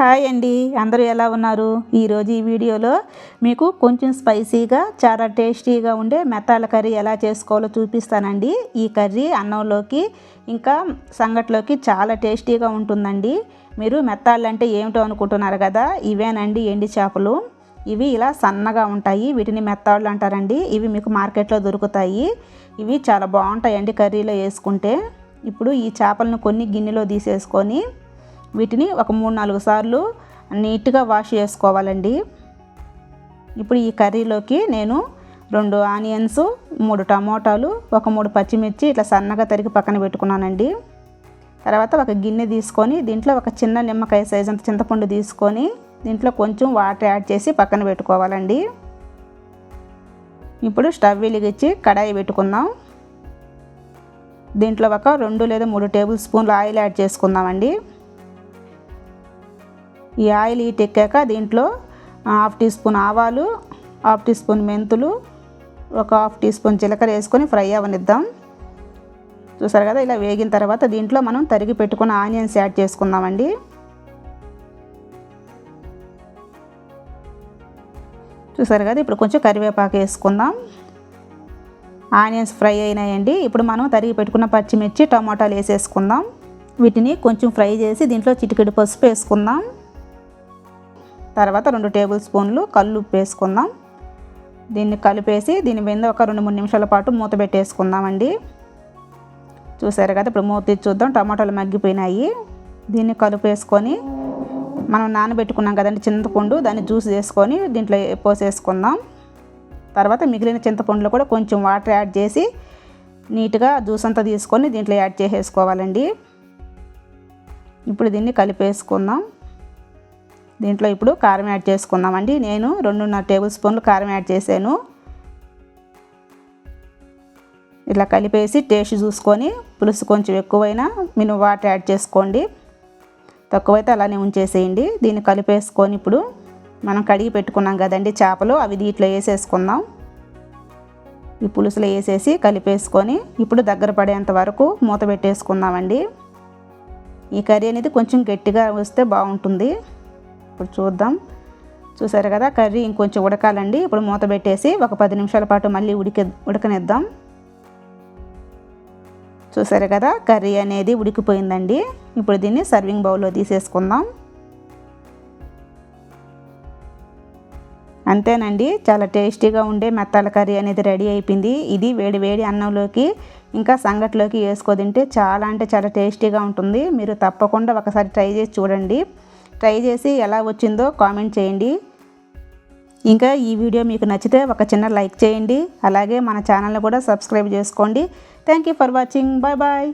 Hi అండి. అందరూ ఎలా ఉన్నారు? ఈరోజు ఈ వీడియోలో మీకు కొంచెం స్పైసీగా చాలా టేస్టీగా ఉండే మెత్తాల కర్రీ ఎలా చేసుకోవాలో చూపిస్తానండి. ఈ కర్రీ అన్నంలోకి ఇంకా సంగట్లోకి చాలా టేస్టీగా ఉంటుందండి. మీరు మెత్తాళ్ళు అంటే ఏమిటో అనుకుంటున్నారు కదా? ఇవేనండి ఎండి చేపలు. ఇవి ఇలా సన్నగా ఉంటాయి. వీటిని మెత్తాళ్ళు అంటారండి. ఇవి మీకు మార్కెట్లో దొరుకుతాయి. ఇవి చాలా బాగుంటాయండి కర్రీలో వేసుకుంటే. ఇప్పుడు ఈ చేపలను కొన్ని గిన్నెలో తీసేసుకొని వీటిని ఒక మూడు నాలుగు సార్లు నీట్గా వాష్ చేసుకోవాలండి. ఇప్పుడు ఈ కర్రీలోకి నేను రెండు ఆనియన్స్ మూడు టమోటాలు ఒక మూడు పచ్చిమిర్చి ఇట్లా సన్నగా తరిగి పక్కన పెట్టుకున్నానండి. తర్వాత ఒక గిన్నె తీసుకొని దీంట్లో ఒక చిన్న నిమ్మకాయ సైజ్ అంత చింతపండు తీసుకొని దీంట్లో కొంచెం వాటర్ యాడ్ చేసి పక్కన పెట్టుకోవాలండి. ఇప్పుడు స్టవ్ వెలిగించి కడాయి పెట్టుకుందాం. దీంట్లో ఒక రెండు లేదా మూడు టేబుల్ స్పూన్లు ఆయిల్ యాడ్ చేసుకుందామండి. ఈ ఆయిల్ హీట్ ఎక్కాక దీంట్లో హాఫ్ టీ స్పూన్ ఆవాలు హాఫ్ టీ స్పూన్ మెంతులు ఒక హాఫ్ టీ స్పూన్ జీలకర్ర వేసుకొని ఫ్రై అవనిద్దాం. చూసారు కదా ఇలా వేగిన తర్వాత దీంట్లో మనం తరిగి పెట్టుకున్న ఆనియన్స్ యాడ్ చేసుకుందామండి. చూసారు కదా ఇప్పుడు కొంచెం కరివేపాకు వేసుకుందాం. ఆనియన్స్ ఫ్రై అయినాయండి. ఇప్పుడు మనం తరిగి పెట్టుకున్న పచ్చిమిర్చి టమాటాలు వేసేసుకుందాం. వీటిని కొంచెం ఫ్రై చేసి దీంట్లో చిటికెడు పసుపు వేసుకుందాం. తర్వాత రెండు టేబుల్ స్పూన్లు కళ్ళు ఉప్పు వేసుకుందాం దీన్ని కలిపేసి దీని మీద ఒక రెండు మూడు నిమిషాల పాటు మూత పెట్టేసుకుందామండి. చూసారు కదా ఇప్పుడు మూత చూద్దాం. టమాటాలు మగ్గిపోయినాయి. దీన్ని కలిపేసుకొని మనం నానబెట్టుకున్నాం కదండి చింతపండు దాన్ని జ్యూస్ చేసుకొని దీంట్లో పోసేసుకుందాం. తర్వాత మిగిలిన చింతపండులో కూడా కొంచెం వాటర్ యాడ్ చేసి నీట్గా జ్యూస్ అంతా తీసుకొని దీంట్లో యాడ్ చేసేసుకోవాలండి. ఇప్పుడు దీన్ని కలిపేసుకుందాం. దీంట్లో ఇప్పుడు కారం యాడ్ చేసుకుందామండి. నేను రెండున్నర టేబుల్ స్పూన్లు కారం యాడ్ చేశాను. ఇలా కలిపేసి టేస్ట్ చూసుకొని పులుసు కొంచెం ఎక్కువైనా మీరు వాటర్ యాడ్ చేసుకోండి. తక్కువైతే అలానే ఉంచేసేయండి. దీన్ని కలిపేసుకొని ఇప్పుడు మనం కడిగి పెట్టుకున్నాం కదండి చేపలు అవి దీంట్లో వేసేసుకుందాం. ఈ పులుసులో వేసేసి కలిపేసుకొని ఇప్పుడు దగ్గర పడేంత వరకు మూత పెట్టేసుకుందామండి. ఈ కర్రీ అనేది కొంచెం గట్టిగా వస్తే బాగుంటుంది. ఇప్పుడు చూద్దాం. చూసారు కదా కర్రీ ఇంకొంచెం ఉడకాలండి. ఇప్పుడు మూత పెట్టేసి ఒక పది నిమిషాల పాటు మళ్ళీ ఉడికి ఉడకనిద్దాం. చూసారు కదా కర్రీ అనేది ఉడికిపోయిందండి. ఇప్పుడు దీన్ని సర్వింగ్ బౌల్లో తీసేసుకుందాం. అంతేనండి చాలా టేస్టీగా ఉండే మెత్తాల కర్రీ అనేది రెడీ అయిపోయింది. ఇది వేడి వేడి అన్నంలోకి ఇంకా సంగట్లోకి వేసుకో తింటే చాలా అంటే చాలా టేస్టీగా ఉంటుంది. మీరు తప్పకుండా ఒకసారి ట్రై చేసి చూడండి. ట్రై చేసి ఎలా వచ్చిందో కామెంట్ చేయండి. ఇంకా ఈ వీడియో మీకు నచ్చితే ఒక చిన్న లైక్ చేయండి. అలాగే మన ఛానల్ని కూడా సబ్స్క్రైబ్ చేసుకోండి. Thank you for watching bye bye